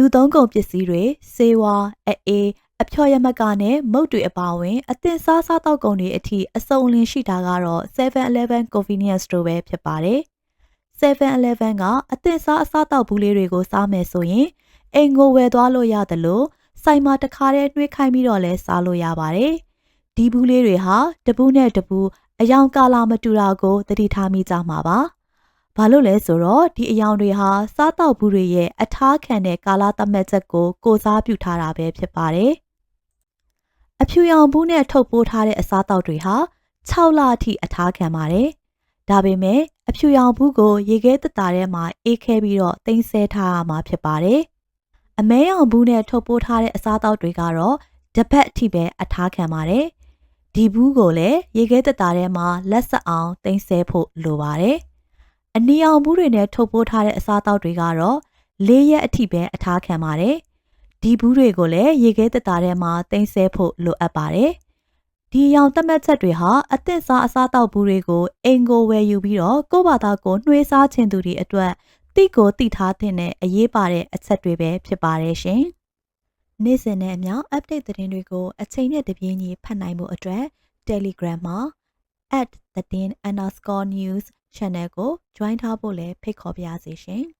လူသုံးကုန်ပစ္စည်းတွေစေဝါအအေးအဖျော်ရမကနဲ့မုတ်တွေအပါအဝင် အသင်စားစားတောက်ကုန်တွေအထိအစုံအလင်ရှိတာကတော့ 7-Eleven Convenience Store ပဲဖြစ်ပါတယ်။ 7-Eleven ကအသင်စားအစားတောက်ဘူးလေးတွေကိုစားမယ်ဆိုရင်အိမ်ကိုဝယ်သွားလို့ရတယ်လို့ဆိုင်မှာတခါတည်းနှွေးခိုင်းပြီးတော့လဲစားလို့ရပါတယ်။ဒီဘူးလေးတွေဟာတပူးနဲ့တပူးအယောင်ကာလာမတူတာကိုသတိထားမိကြမှာပါ။ ဘာလို့လဲဆိုတော့ဒီအယောင်တွေဟာစားတောက်ဘူးတွေရဲ့အထားခံတဲ့ကာလာသတ်မှတ်ချက်ကိုကိုစားပြုထားတာပဲဖြစ်ပါတယ်။အဖြူရောင်ဘူးနဲ့ထုတ်ပိုးထားတဲ့အစားတောက်တွေဟာ6လအထိအထားခံပါတယ်။ဒါပေမဲ့အဖြူရောင်ဘူးကိုရေခဲတတာထဲမှာအေးခဲပြီးတော့တင်ဆဲထားရမှာဖြစ်ပါတယ်။အမဲရောင်ဘူးနဲ့ထုတ်ပိုးထားတဲ့အစားတောက်တွေကတော့တစ်ပတ်အထိပဲအထားခံပါတယ်။ဒီဘူးကိုလည်းရေခဲတတာထဲမှာလက်ဆက်အောင်တင်ဆဲဖို့လိုပါတယ်။ အနီရောင်ဘူးတွေနဲ့ထုတ်ပိုးထားတဲ့အစားတောက်တွေကတော့၄ရက်အထိပဲအထားခံပါတယ်။ဒီဘူးတွေကိုလည်းရေခဲတတာထဲမှာတင်ဆဲဖို့လိုအပ်ပါတယ်။ဒီရောင်သတ်မှတ်ချက်တွေဟာအသင့်စားအစားတောက်ဘူးတွေကိုအိမ်ကိုဝယ်ယူပြီးတော့ကိုယ့်ဘာသာကိုနှွေးစားခြင်းသူတွေအတွက်တိကိုတိထားတဲ့အရေးပါတဲ့အချက်တွေပဲဖြစ်ပါတယ်ရှင်။နေ့စဉ်နဲ့အမျှ update သတင်းတွေကိုအချိန်နဲ့တပြေးညီဖတ်နိုင်မှုအတွက် Telegram မှာ@သတင်း _news channel ကို join ထားဖို့လည်းဖိတ်ခေါ်ပါရစေရှင်။